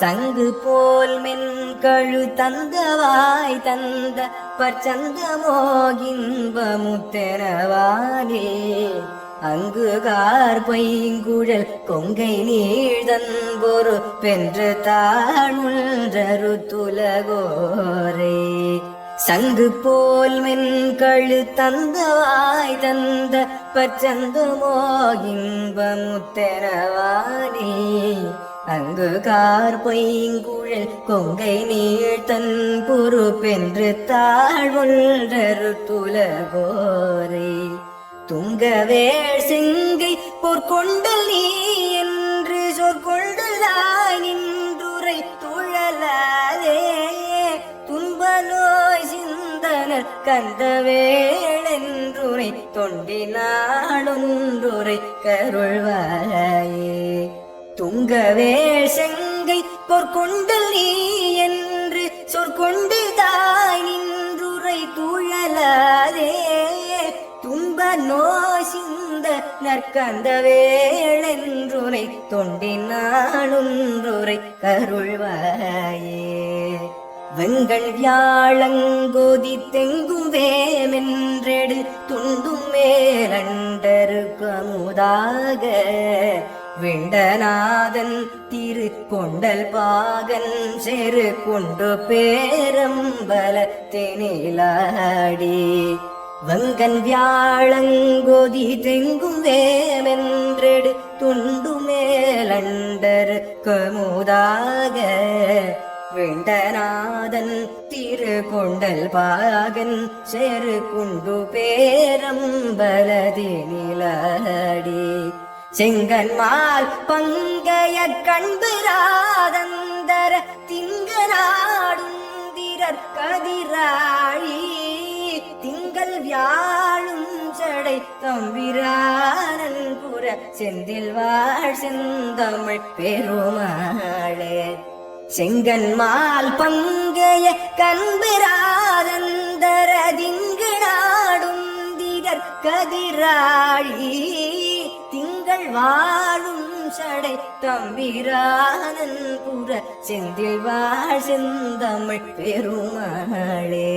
சங்கு போல் மென் கழு தந்தவாய் தந்த பச்சந்தமோகின்பமுத்தெனவானே அங்கு கார் பைங்குழல் கொங்கை நீழ்தன்பொரு பென்று தாழ்முன்றரு துலகோரே. சங்கு போல் மென் கழு தந்தவாய் தந்த பச்சந்தமோ இன்பமுத்தெனவானே அங்கு கார் பைங்குழல் கொங்கை நீழ்த்தன் பொறுப்பென்று தாழ்வொன்றரு துலகோரை. துங்கவேள் சிங்கை பொற்கொண்டல் நீ என்று சொற்கொண்டுதாய் நின்றுரை துழலாதே. துன்ப நோய் சிந்தனர் கந்தவேளென்றுரை தொண்டினாளொன்றுரை கருள்வாயே. துங்கவேள் செங்கை பொற்கொண்டல் நீ என்று சொற்கொண்டு தாய் நின்றுரை துழலாதே. துன்ப நோசிந்த நற்கந்த வேளென்றுரை தொண்டினாளுன்றுரை கருள்வாயே. வெங்கள் வியாழங்கோதி தெங்கும் வேமென்றெடு துண்டும் மேலண்டருக்கு அமுதாக விண்டநாதன் திருக்கொண்டல் பாகன் செரு கொண்டு பேரம்பல தெனிலாடி. வங்கன் வியாழங்கொதி தெங்கும் வேமென்றெடு துண்டு மேலண்டரு கமுதாக. விண்டநாதன் திரு கொண்டல் பாகன் செரு குண்டு பேரம்பலதி நிலடி செங்கன்மால் பங்கைய கண்பிராதந்தர திங்கநாடுந்திரர் கதிராழி. திங்கள் வியாழும் சடை தம்பிரானன் புற செந்தில் வாழ் செந்தமிழ் பெருமாளே. செங்கன்மால் பங்கைய கண்பிராதந்தர திங்கநாடுந்திரர் கதிராழி. வாழும் சடை தம்பிரானன் புற செந்தில் வாழ் செந்தமிழ் பெருமாளே.